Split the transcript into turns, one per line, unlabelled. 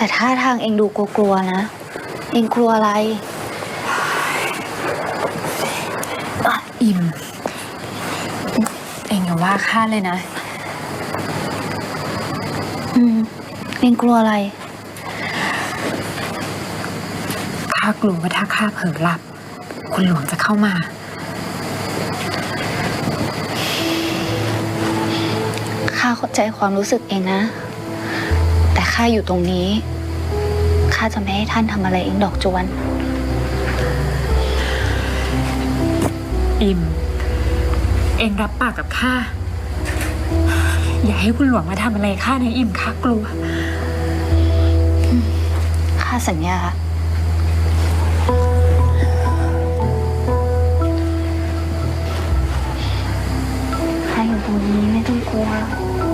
แต่ท่าทางเองดูกลัวๆนะ เองกลัวอะไร
อิ่มเองอย่าว่าข้าเลยนะ
อืม เองกลัวอะไร
ข้ากลัวว่าถ้าข้าเผลอหลับ คุณหลวงจะเข้ามา
ข้าเข้าใจความรู้สึกเองนะ แต่ข้าอยู่ตรงนี้ ข้าจะไม่ให้ท่านทำอะไรเองดอกจวน
อิ่มเองรับปากกับข้า อย่าให้คุณหลวงมาทำอะไรข้านะอิ่มข้ากลัว
ข้าสัญญา ข้าอยู่ตรงนี้ไม่ต้องกลัวหรอก